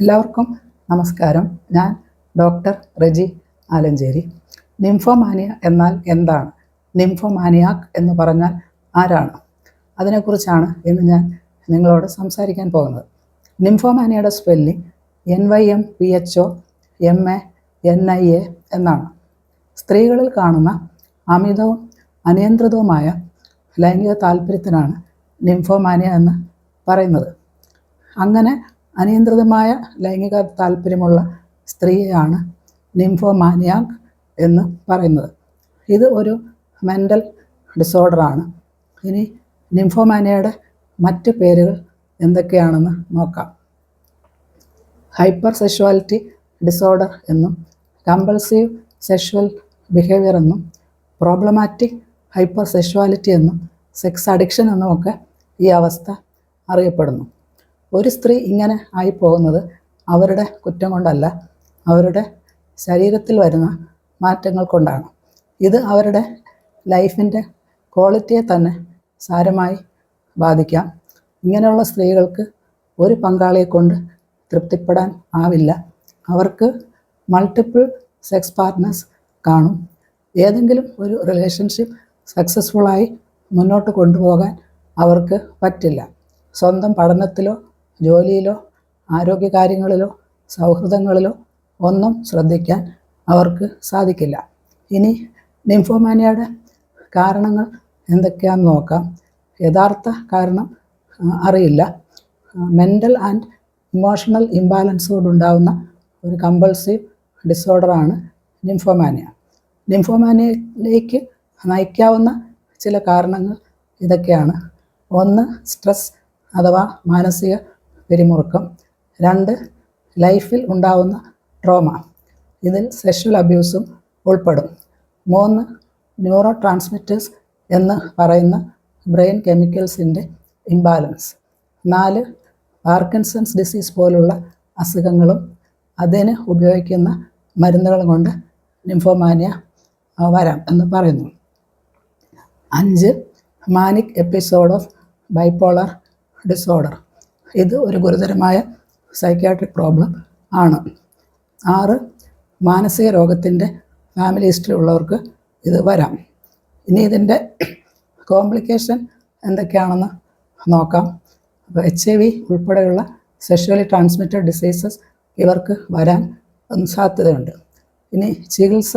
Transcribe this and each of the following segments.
എല്ലാവർക്കും നമസ്കാരം. ഞാൻ ഡോക്ടർ റെജി ആലഞ്ചേരി. നിംഫോമാനിയ എന്നാൽ എന്താണ്? നിംഫോമാനിയാക്ക് എന്ന് പറഞ്ഞാൽ ആരാണ്? അതിനെക്കുറിച്ചാണ് ഇന്ന് ഞാൻ നിങ്ങളോട് സംസാരിക്കാൻ പോകുന്നത്. നിംഫോമാനിയയുടെ spelling N Y M P H O M A N I A എന്നാണ്. സ്ത്രീകളിൽ കാണുന്ന അമിതവും അനിയന്ത്രിതവുമായ ലൈംഗിക താല്പര്യത്തിനാണ് നിംഫോമാനിയ എന്ന് പറയുന്നത്. അങ്ങനെ അനിയന്ത്രിതമായ ലൈംഗിക താല്പര്യമുള്ള സ്ത്രീയെയാണ് നിംഫോമാനിയാക് എന്ന് പറയുന്നത്. ഇത് ഒരു മെന്റൽ ഡിസോർഡറാണ്. ഇനി നിംഫോമാനിയയുടെ മറ്റ് പേരുകൾ എന്തൊക്കെയാണെന്ന് നോക്കാം. ഹൈപ്പർ സെക്ഷുവാലിറ്റി ഡിസോർഡർ എന്നും കമ്പൾസീവ് സെക്ഷുവൽ ബിഹേവിയർ എന്നും പ്രോബ്ലമാറ്റിക് ഹൈപ്പർ സെക്ഷുവാലിറ്റി എന്നും സെക്സ് അഡിക്ഷൻ എന്നുമൊക്കെ ഈ അവസ്ഥ അറിയപ്പെടുന്നു. ഒരു സ്ത്രീ ഇങ്ങനെ ആയി പോകുന്നത് അവരുടെ കുറ്റം കൊണ്ടല്ല അവരുടെ ശരീരത്തിൽ വരുന്ന മാറ്റങ്ങൾ കൊണ്ടാണ്. ഇത് അവരുടെ ലൈഫിന്റെ ക്വാളിറ്റിയെ തന്നെ സാരമായി ബാധിക്കാം. ഇങ്ങനെയുള്ള സ്ത്രീകൾക്ക് ഒരു പങ്കാളിയെ കൊണ്ട് തൃപ്തിപ്പെടാൻ ആവില്ല. അവർക്ക് മൾട്ടിപ്പിൾ സെക്സ് പാർട്ട്നേഴ്സ് കാണും. ഏതെങ്കിലും ഒരു റിലേഷൻഷിപ്പ് സക്സസ്ഫുള്ളായി മുന്നോട്ട് കൊണ്ടുപോകാൻ അവർക്ക് പറ്റില്ല. സ്വന്തം പഠനത്തിലോ ജോലിയിലോ ആരോഗ്യ കാര്യങ്ങളിലോ സൗഹൃദങ്ങളിലോ ഒന്നും ശ്രദ്ധിക്കാൻ അവർക്ക് സാധിക്കില്ല. ഇനി നിംഫോമാനിയയുടെ കാരണങ്ങൾ എന്തൊക്കെയാണെന്ന് നോക്കാം. യഥാർത്ഥ കാരണം അറിയില്ല. മെന്റൽ ആൻഡ് ഇമോഷണൽ ഇംബാലൻസോടുണ്ടാവുന്ന ഒരു കമ്പൾസീവ് ഡിസോർഡറാണ് നിംഫോമാനിയ നിംഫോമാനിയയിലേക്ക് നയിക്കാവുന്ന ചില കാരണങ്ങൾ ഇതൊക്കെയാണ്. ഒന്ന് സ്ട്രെസ് അഥവാ മാനസിക പിരിമുറുക്കം രണ്ട് ലൈഫിൽ ഉണ്ടാവുന്ന ട്രോമ. ഇതിൽ സെക്ഷൽ അബ്യൂസും ഉൾപ്പെടും. മൂന്ന് ന്യൂറോ ട്രാൻസ്മിറ്റേഴ്സ് എന്ന് പറയുന്ന ബ്രെയിൻ കെമിക്കൽസിന്റെ ഇംബാലൻസ്. നാല് പാർക്കിൻസൺസ് ഡിസീസ് പോലുള്ള അസുഖങ്ങളും അതിന് ഉപയോഗിക്കുന്ന മരുന്നുകളും കൊണ്ട് നിംഫോമാനിയ ആ, വരാം എന്ന് പറയുന്നു. അഞ്ച് manic episode of bipolar disorder. ഇത് ഒരു ഗുരുതരമായ സൈക്യാട്രിക് പ്രോബ്ലം ആണ്. ആറ് മാനസിക രോഗത്തിന്റെ ഫാമിലി ഹിസ്റ്ററി ഉള്ളവർക്ക് ഇത് വരാം. ഇനി ഇതിന്റെ കോംപ്ലിക്കേഷൻ എന്തൊക്കെയാണെന്ന് നോക്കാം. അപ്പോൾ എച്ച് ഐ വി ഉൾപ്പെടെയുള്ള സെക്ഷലി ട്രാൻസ്മിറ്റഡ് ഡിസീസസ് ഇവർക്ക് വരാൻ സാധ്യതയുണ്ട്. ഇനി ചികിത്സ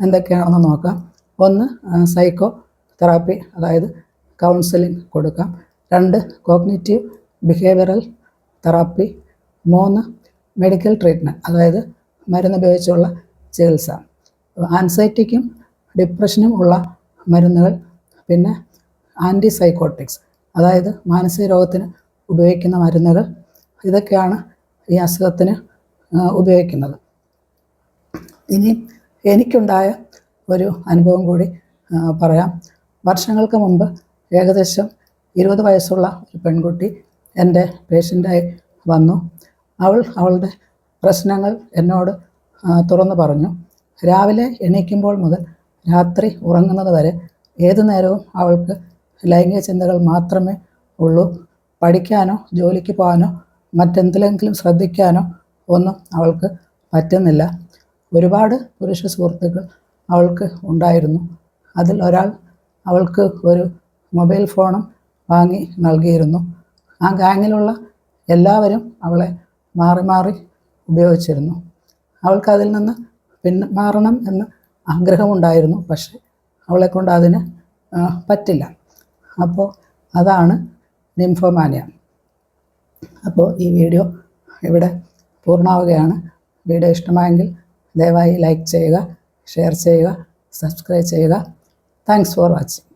എന്തൊക്കെയാണെന്ന് നോക്കാം. ഒന്ന് സൈക്കോ തെറാപ്പി അതായത് കൗൺസിലിംഗ് കൊടുക്കാം. രണ്ട് കോഗ്നിറ്റീവ് ബിഹേവിയറൽ തെറാപ്പി മൂന്ന് മെഡിക്കൽ ട്രീറ്റ്മെന്റ് അതായത് മരുന്ന് ഉപയോഗിച്ചുള്ള ചികിത്സ. ആൻസൈറ്റിക്കും ഡിപ്രഷനും ഉള്ള മരുന്നുകൾ പിന്നെ ആന്റി സൈക്കോട്ടിക്സ് അതായത് മാനസിക രോഗത്തിന് ഉപയോഗിക്കുന്ന മരുന്നുകൾ. ഇതൊക്കെയാണ് ഈ അസുഖത്തിന് ഉപയോഗിക്കുന്നത്. ഇനി എനിക്കുണ്ടായ ഒരു അനുഭവം കൂടി പറയാം. വർഷങ്ങൾക്ക് മുമ്പ് ഏകദേശം ഇരുപത് വയസ്സുള്ള ഒരു പെൺകുട്ടി എന്റെ പേഷ്യന്റായി വന്നു. അവൾ അവളുടെ പ്രശ്നങ്ങൾ എന്നോട് തുറന്ന് പറഞ്ഞു. രാവിലെ എണീക്കുമ്പോൾ മുതൽ രാത്രി ഉറങ്ങുന്നത് വരെ ഏതു നേരവും അവൾക്ക് ലൈംഗിക ചിന്തകൾ മാത്രമേ ഉള്ളൂ. പഠിക്കാനോ ജോലിക്ക് പോകാനോ മറ്റെന്തിലെങ്കിലും ശ്രദ്ധിക്കാനോ ഒന്നും അവൾക്ക് പറ്റുന്നില്ല. ഒരുപാട് പുരുഷ സുഹൃത്തുക്കൾ അവൾക്ക് ഉണ്ടായിരുന്നു. അതിൽ ഒരാൾ അവൾക്ക് ഒരു മൊബൈൽ ഫോണും വാങ്ങി നൽകിയിരുന്നു. ആ ഗാങ്ങിലുള്ള എല്ലാവരും അവളെ മാറി മാറി ഉപയോഗിച്ചിരുന്നു. അവൾക്ക് അതിൽ നിന്ന് പിന്മാറണം എന്ന് ആഗ്രഹമുണ്ടായിരുന്നു പക്ഷേ അവളെ കൊണ്ട് അതിന് പറ്റില്ല. അപ്പോൾ അതാണ് നിംഫോമാനിയ. അപ്പോൾ ഈ വീഡിയോ ഇവിടെ പൂർണമാവുകയാണ് വീഡിയോ ഇഷ്ടമായെങ്കിൽ ദയവായി ലൈക്ക് ചെയ്യുക ഷെയർ ചെയ്യുക സബ്സ്ക്രൈബ് ചെയ്യുക. Thanks for watching.